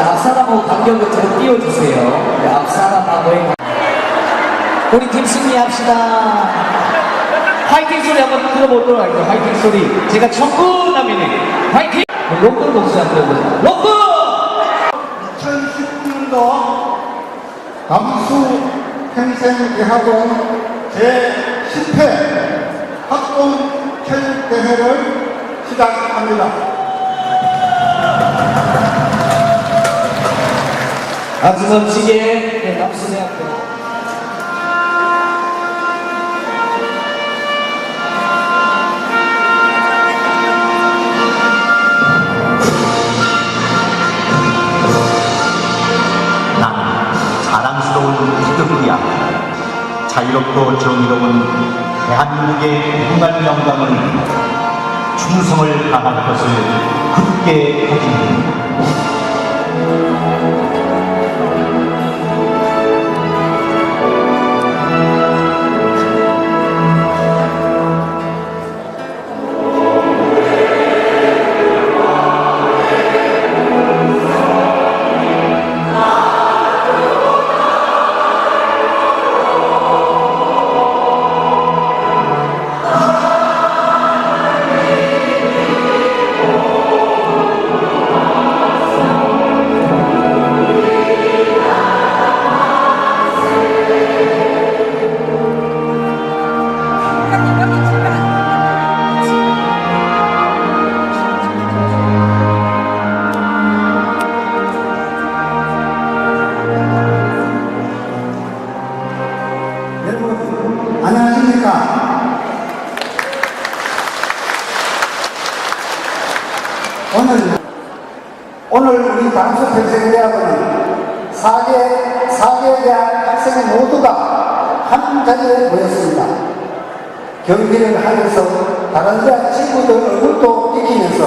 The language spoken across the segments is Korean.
자, 앞사람하고 간격을 좀 띄워주세요. 네, 앞사람하고의 간- 우리 팀 승리합시다. 화이팅 소리 한번 들어보도록 할게요. 화이팅 소리. 제가 청구남이네. 화이팅! 로컬 목소리 한번 들어보세요. 로컬! 2019년도 남수 평생대학원 제10회 학동 체육대회를 시작합니다. 아주 멋지게 네. 난 자랑스러운 기득이야. 자유롭고 정의로운 대한민국의 무궁한 영광을 충성을 다할 것을 굳게 다짐합니다. 오늘, 오늘 우리 당수평생대학원은 4개, 4개 대학 학생 모두가 한 자리에 모였습니다. 경기를 하면서 다른 대학 친구들 얼굴도 익히면서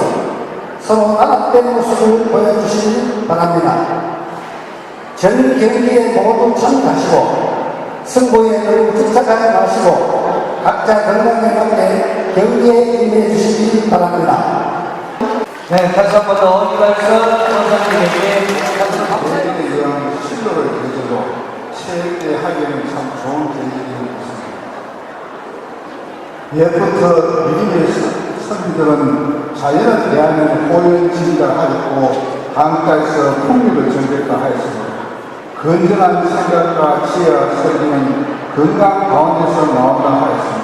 서로 단합된 모습을 보여주시기 바랍니다. 전 경기에 모두 참가하시고 승부에 너무 집착하지 마시고 각자 건강에 맞게 경기에 임해 주시기 바랍니다. 네, 다시 한 번더 원장님에게 박수 감사합니다. 체육에 대한 신뢰를 가지고 체육대 하기에는 참 좋은 계기인 것입니다. 예부터 미리의 선비들은 자연을 대하는 호연지가 하였고 강가에서 풍류를 전겠다 하였으므로 건전한 생각과 지혜와 설리는 건강 가운데서 나온다 하였습니다.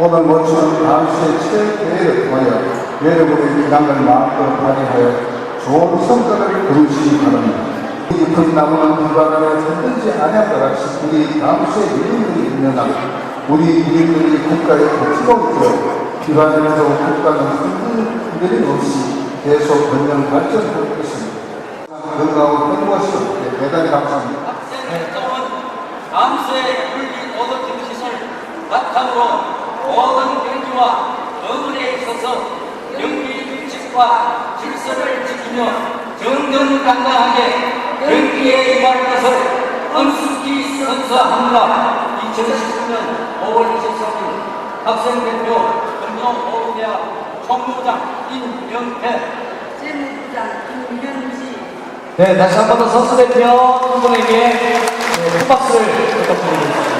오늘 모처럼 다음시의 체육대회를 통하여 여러분의 기량을 마음껏 발휘하여 좋은 성과를 거두시기 바랍니다. 깊은 나무는 비바람에 흔들지 아니하더라 우리 다음시의 유인들이 한 우리 유인들이 국가에 버티고 있도록 비바람에도 국가는 흔들림 없이 계속 번영 발전할 것입니다. 건강하고 행복하시오. 네, 대단히 감사합니다. 감수의 물리 모든 기술시설 바탕으로 모든 경기와 어물에 있어서 경기 규칙과 질서를 지키며 정정당당하게 경기에 임할 것을 엄숙히 선서합니다. 2019년 5월 23일 학생대표 금정호대학 총무장 임명태 재무부장 김현지 네, 다시 한 번 더 선수 대표 한 분에게 네, 큰 박수를 부탁드리겠습니다.